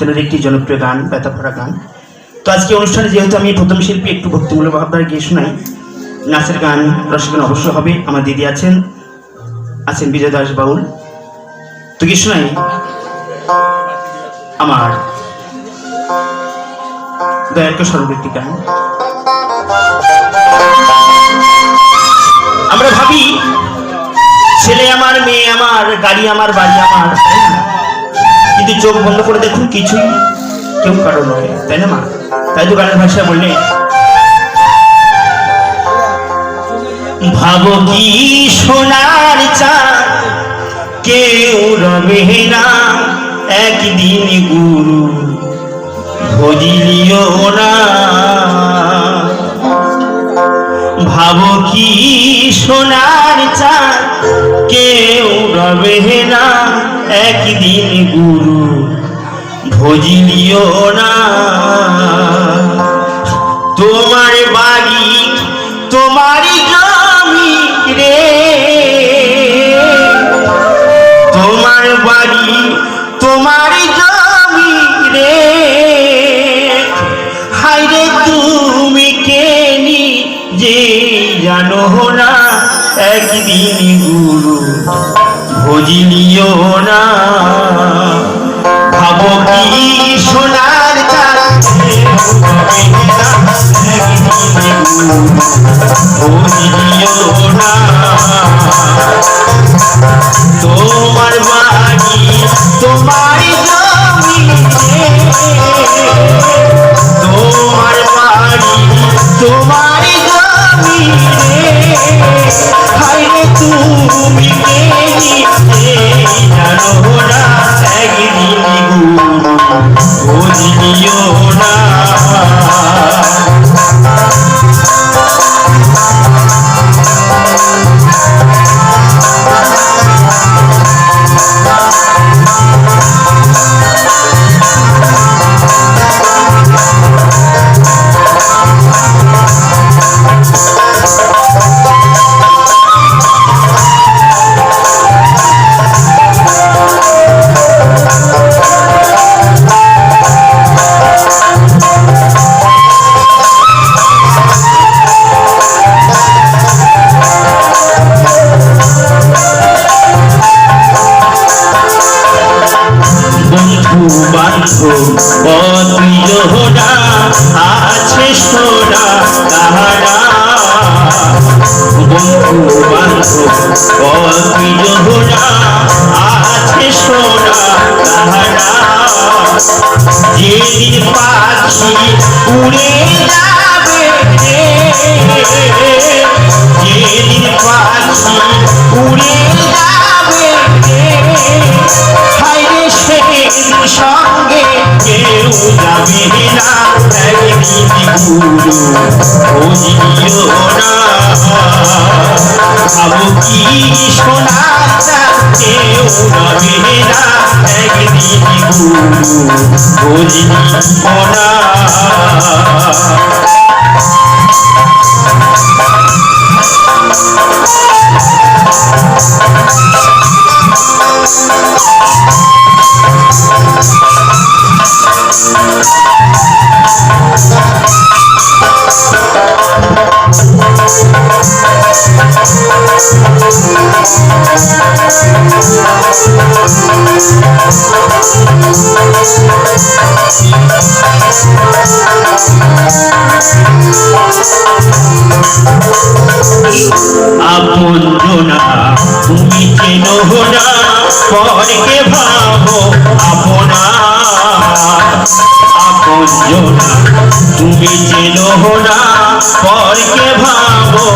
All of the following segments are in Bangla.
তেনার একটি জনপ্রিয় গান ব্যথা ভরা গান। তো আজকে অনুষ্ঠানে যেহেতু আমি প্রথম শিল্পী, একটু ভক্তিমূলক ভাবনার গিয়ে শোনাই। নাচের গান রসগান অবশ্য হবে, আমার দিদি আছেন আছেন বিজয় দাস বাউল। তো কি শোনাই আমার দয়াকে একটি গান। আমরা ভাবি, ছেলে আমার, মেয়ে আমার, গাড়ি আমার, বাড়ি আমার? কিন্তু চোখ বন্ধ করে দেখুন, কিছুই কেউ কারও নয়, তাই না মা? তাই তো গানের ভাষা বললে, ভাবো কি সোনার চাঁদ, কেউ রবে না, একদিন গুরু ভজিলিও না। ভাবো কি সোনার চাঁদ, কেউ রবে না একদিন গুরু ভজিলিও না। তোমার বাড়ি, তোমারই জমি রে। তোমার বাড়ি, তোমারই জমি রে। হাইরে তুমি কেনি যে জানো না? একদিন গুরু ভজিলিও না। ভাবো কি সোনার চাল না। বান্ধব আছে সোনা তাহারা। বন্ধু বান্ধব অতুলনা আছে সোনা তাহারা। যেদিন পাখি উড়ে যাবে না গুরু বুঝিও না ভাবো কি সোনা কেউ রবে না একদিন গুরু বুঝিও না আপন জোনা, তুমি চেনো না পরকে ভাবো আপনা আপন জোনা, তুমি চেনো না পরকে ভাবো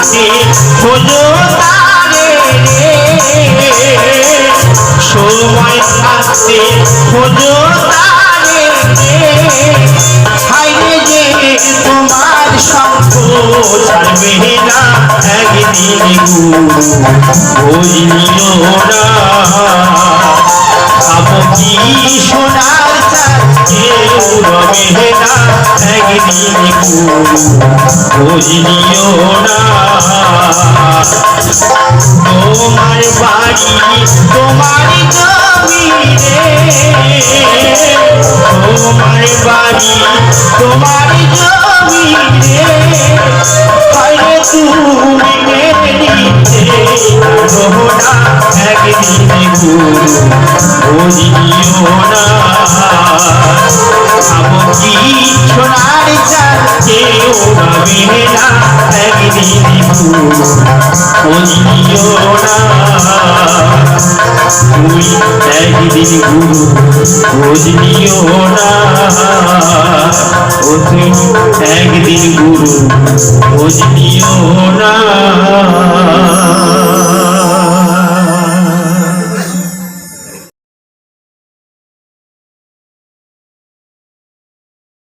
থাকতে হলো তারে সময় থাকতে হলো তারে হাইরে যে তোমার সঙ্গ ছাড়বে না একদিন ওই বুঝিও না সোনার চাল না, একদিন গুরু না। তোমার বাড়ি, তোমার জমি রে তোমার বাড়ি, তোমার জমি রে হরে তুমি মেরে নিতে পারো না, একদিন গুরু একদিন নিও না একদিন গুরু নিও না ও তুই একদিন গুরু নিও না।